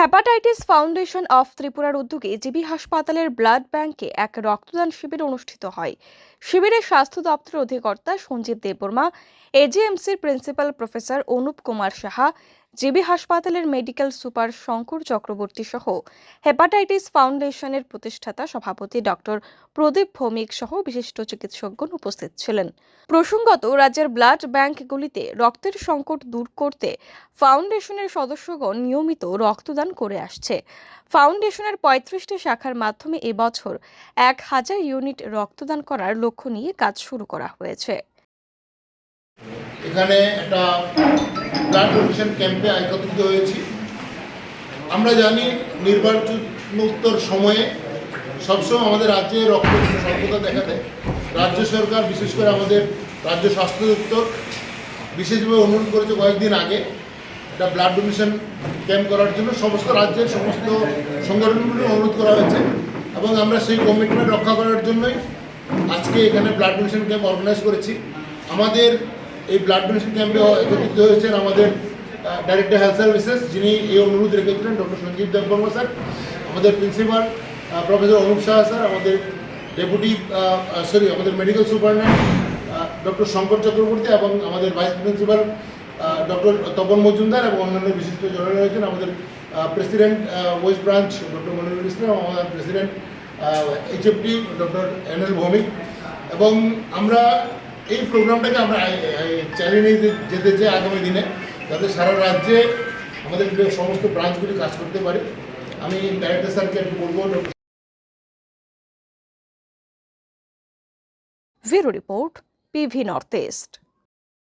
Hepatitis foundation of ত্রিপুরার উদ্যোগে GB হাসপাতালের ব্লাড ব্যাংকে এক রক্তদান শিবির অনুষ্ঠিত হয়। শিবিরে স্বাস্থ্য দপ্তরের অধিকর্তা Sanjib Debbarma এজিএমসির principal professor Anup Kumar Saha GB হাসপাতালের মেডিকেল সুপার শঙ্কর চক্রবর্তী সহ হেপাটাইটিস ফাউন্ডেশনের প্রতিষ্ঠাতা সভাপতি ডক্টর প্রদীপ ভৌমিক সহ বিশিষ্ট চিকিৎসকগণ উপস্থিত ছিলেন। প্রসঙ্গত, রাজ্যের ব্লাড ব্যাংকগুলিতে রক্তের সংকট দূর করতে ফাউন্ডেশনের সদস্যগণ নিয়মিত রক্তদান করে আসছে। ফাউন্ডেশনের পঁয়ত্রিশটি শাখার মাধ্যমে এবছর এক হাজার ইউনিট রক্তদান করার লক্ষ্য নিয়ে কাজ শুরু করা হয়েছে। এখানে একটা ব্লাড ডোনেশন ক্যাম্পে একত্রিত হয়েছি। আমরা জানি নির্বাচনোত্তর সময়ে সবসময় আমাদের রাজ্যে রক্ত স্বল্পতা দেখা দেয়। রাজ্য সরকার, বিশেষ করে আমাদের রাজ্য স্বাস্থ্য দপ্তর, বিশেষভাবে অনুরোধ করেছে কয়েকদিন আগে একটা ব্লাড ডোনেশন ক্যাম্প করার জন্য। সমস্ত রাজ্যের সমস্ত সংগঠনগুলো অনুরোধ করা হয়েছে এবং আমরা সেই কমিটমেন্ট রক্ষা করার জন্যই আজকে এখানে ব্লাড ডোনেশন ক্যাম্প অর্গানাইজ করেছি। আমাদের এই ব্লাড ডোনেশন ক্যাম্পে একত্রিত হয়েছেন আমাদের ডাইরেক্টর হেলথ সার্ভিসেস যিনি এই অনুরোধ রেখেছিলেন ডক্টর সঞ্জীব দেববর্মা স্যার, আমাদের principal professor Anup Shah sir, আমাদের ডেপুটি সরি আমাদের medical superintendent doctor Shankar Chakraborty এবং আমাদের vice principal doctor Tapan Majumder এবং অন্যান্য বিশিষ্ট জনের রয়েছেন, আমাদের president west branch doctor Monirul Islam আমাদের president HFT doctor N L Bhowmik. এবং আমরা এই প্রোগ্রামটাকে আমরা চালিয়ে নিয়ে যেতে চাই আগামী দিনে, যাতে সারা রাজ্যে আমাদের সমস্ত ব্রাঞ্চগুলি কাজ করতে পারে। আমি ডাইরেক্টর স্যারকে একটু বলব bureau report PV north east